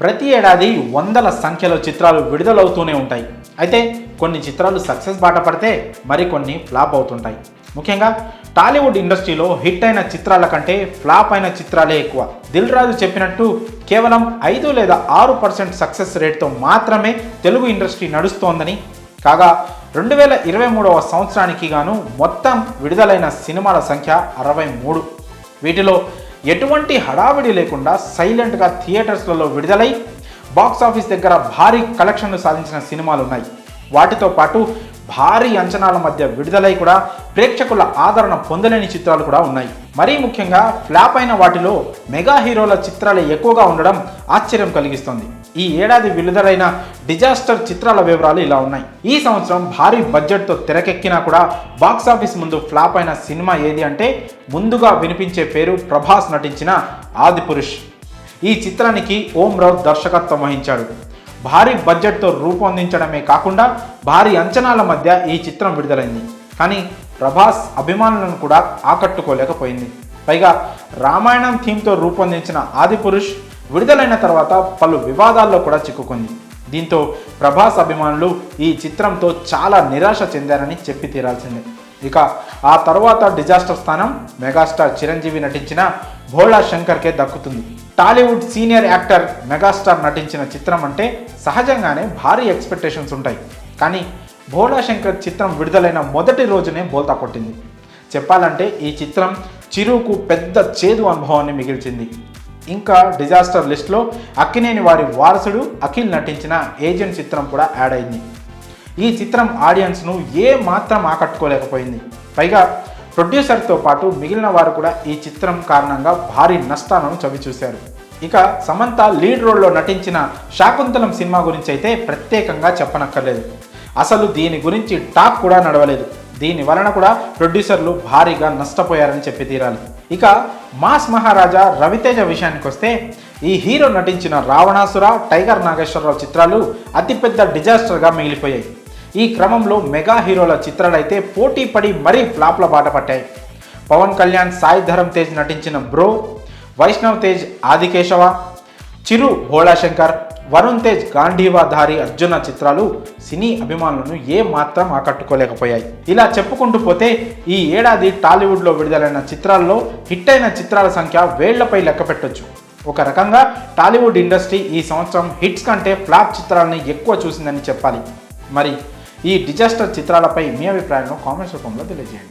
ప్రతి ఏడాది వందల సంఖ్యలో చిత్రాలు విడుదలవుతూనే ఉంటాయి. అయితే కొన్ని చిత్రాలు సక్సెస్ బాట పడితే మరికొన్ని ఫ్లాప్ అవుతుంటాయి. ముఖ్యంగా టాలీవుడ్ ఇండస్ట్రీలో హిట్ అయిన చిత్రాల కంటే ఫ్లాప్ అయిన చిత్రాలే ఎక్కువ. దిల్ రాజు చెప్పినట్టు కేవలం ఐదు లేదా ఆరు పర్సెంట్ సక్సెస్ రేట్తో మాత్రమే తెలుగు ఇండస్ట్రీ నడుస్తోందని. కాగా రెండు వేల ఇరవై మూడవ సంవత్సరానికి గాను మొత్తం విడుదలైన సినిమాల సంఖ్య అరవై మూడు. వీటిలో ఎటువంటి హడావిడి లేకుండా సైలెంట్గా థియేటర్స్లలో విడుదలై బాక్స్ ఆఫీస్ దగ్గర భారీ కలెక్షన్లు సాధించిన సినిమాలు ఉన్నాయి వాటితో పాటు భారీ అంచనాల మధ్య విడుదలై కూడా ప్రేక్షకుల ఆదరణ పొందలేని చిత్రాలు కూడా ఉన్నాయి. మరీ ముఖ్యంగా ఫ్లాప్ అయిన వాటిలో మెగా హీరోల చిత్రాలు ఎక్కువగా ఉండడం ఆశ్చర్యం కలిగిస్తుంది. ఈ ఏడాది విడుదలైన డిజాస్టర్ చిత్రాల వివరాలు ఇలా ఉన్నాయి. ఈ సంవత్సరం భారీ బడ్జెట్తో తెరకెక్కినా కూడా బాక్స్ ఆఫీస్ ముందు ఫ్లాప్ అయిన సినిమా ఏది అంటే ముందుగా వినిపించే పేరు ప్రభాస్ నటించిన ఆదిపురుష్. ఈ చిత్రానికి ఓం రావు దర్శకత్వం వహించాడు భారీ బడ్జెట్తో రూపొందించడమే కాకుండా భారీ అంచనాల మధ్య ఈ చిత్రం విడుదలైంది. కానీ ప్రభాస్ అభిమానులను కూడా ఆకట్టుకోలేకపోయింది. పైగా రామాయణం థీమ్తో రూపొందించిన ఆదిపురుష్ విడుదలైన తర్వాత పలు వివాదాల్లో కూడా చిక్కుకుంది. దీంతో ప్రభాస్ అభిమానులు ఈ చిత్రంతో చాలా నిరాశ చెందారని చెప్పి తీరాల్సిందే. ఇక ఆ తర్వాత డిజాస్టర్ స్థానం మెగాస్టార్ చిరంజీవి నటించిన భోళా శంకర్కే దక్కుతుంది. టాలీవుడ్ సీనియర్ యాక్టర్ మెగాస్టార్ నటించిన చిత్రం అంటే సహజంగానే భారీ ఎక్స్పెక్టేషన్స్ ఉంటాయి. కానీ భోలా శంకర్ చిత్రం విడుదలైన మొదటి రోజునే బోల్తా కొట్టింది. చెప్పాలంటే ఈ చిత్రం చిరుకు పెద్ద చేదు అనుభవాన్ని మిగిల్చింది. ఇంకా డిజాస్టర్ లిస్ట్లో అక్కినేని వారి వారసుడు అఖిల్ నటించిన ఏజెంట్ చిత్రం కూడా యాడ్ అయింది. ఈ చిత్రం ఆడియన్స్ను ఏ మాత్రం ఆకట్టుకోలేకపోయింది. పైగా ప్రొడ్యూసర్తో పాటు మిగిలిన వారు కూడా ఈ చిత్రం కారణంగా భారీ నష్టాలను చవిచూశారు. ఇక సమంత లీడ్ రోల్లో నటించిన శాకుంతలం సినిమా గురించి అయితే ప్రత్యేకంగా చెప్పనక్కర్లేదు. అసలు దీని గురించి టాక్ కూడా నడవలేదు. దీని వలన కూడా ప్రొడ్యూసర్లు భారీగా నష్టపోయారని చెప్పి తీరాలి. ఇక మాస్ మహారాజా రవితేజ విషయానికి వస్తే ఈ హీరో నటించిన రావణాసుర టైగర్ నాగేశ్వరరావు చిత్రాలు అతిపెద్ద డిజాస్టర్గా మిగిలిపోయాయి. ఈ క్రమంలో మెగా హీరోల చిత్రాలైతే పోటీ పడి మరీ ఫ్లాప్ల బాట పట్టాయి. పవన్ కళ్యాణ్ సాయి ధరం తేజ్ నటించిన బ్రో వైష్ణవ్ తేజ్ ఆదికేశవ చిరు భోళాశంకర్ వరుణ్ తేజ్ గాంధీవాధారి అర్జున చిత్రాలు సినీ అభిమానులను ఏ మాత్రం ఆకట్టుకోలేకపోయాయి. ఇలా చెప్పుకుంటూ పోతే ఈ ఏడాది టాలీవుడ్లో విడుదలైన చిత్రాల్లో హిట్ అయిన చిత్రాల సంఖ్య వేళ్ళపై లెక్క పెట్టొచ్చు. ఒక రకంగా టాలీవుడ్ ఇండస్ట్రీ ఈ సంవత్సరం హిట్స్ కంటే ఫ్లాప్ చిత్రాలని ఎక్కువ చూసిందని చెప్పాలి. మరి ఈ డిజాస్టర్ చిత్రాలపై మీ అభిప్రాయాలను కామెంట్స్ రూపంలో తెలియజేయండి.